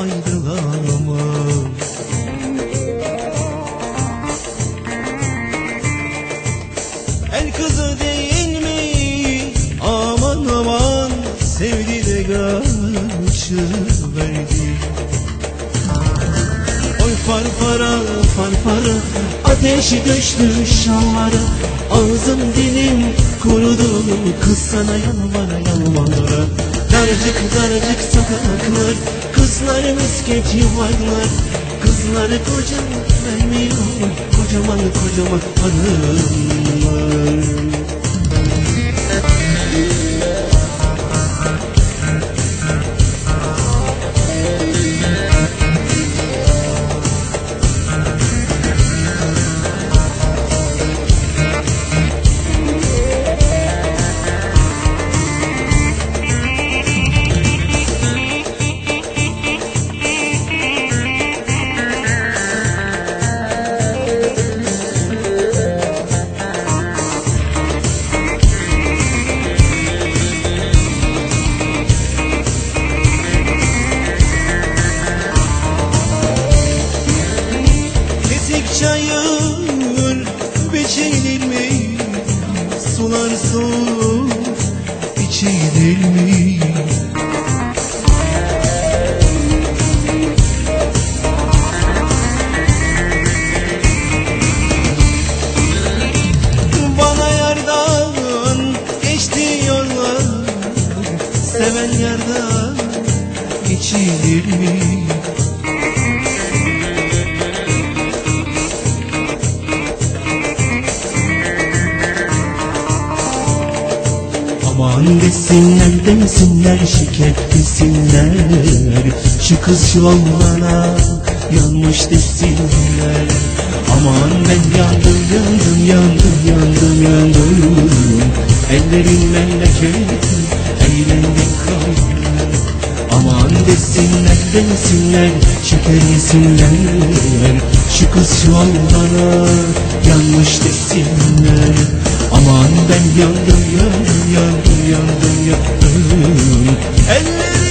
Ayrılamam. El kızı değil? Aman aman sevdi de kaçıverdi Oy farfara farfara Ateşi düştü şalvara Ağzım dilim kurudu Kız sana yalvara yalvara. Daracık daracık sokaklar Kızlar misket yuvarlar. Kızları koca vermiyor Kocaman kocaman hanımlar Çayır biçilir mi? Sular soğuk içilir mi? Bana yardan geçti yollar Seven yardan geçilir mi? Aman desinler desinler şikayet desinler. Şu kız şu olmana yanmış desinler. Aman ben yandım yandım yandım yandım yandım. Ellerin memleket eğlendim kaldım Aman desinler desinler şeker yesinler Şu kız şu olmana yanmış desinler Aman ben yandım yandım yandım yandım yandım. Ellerim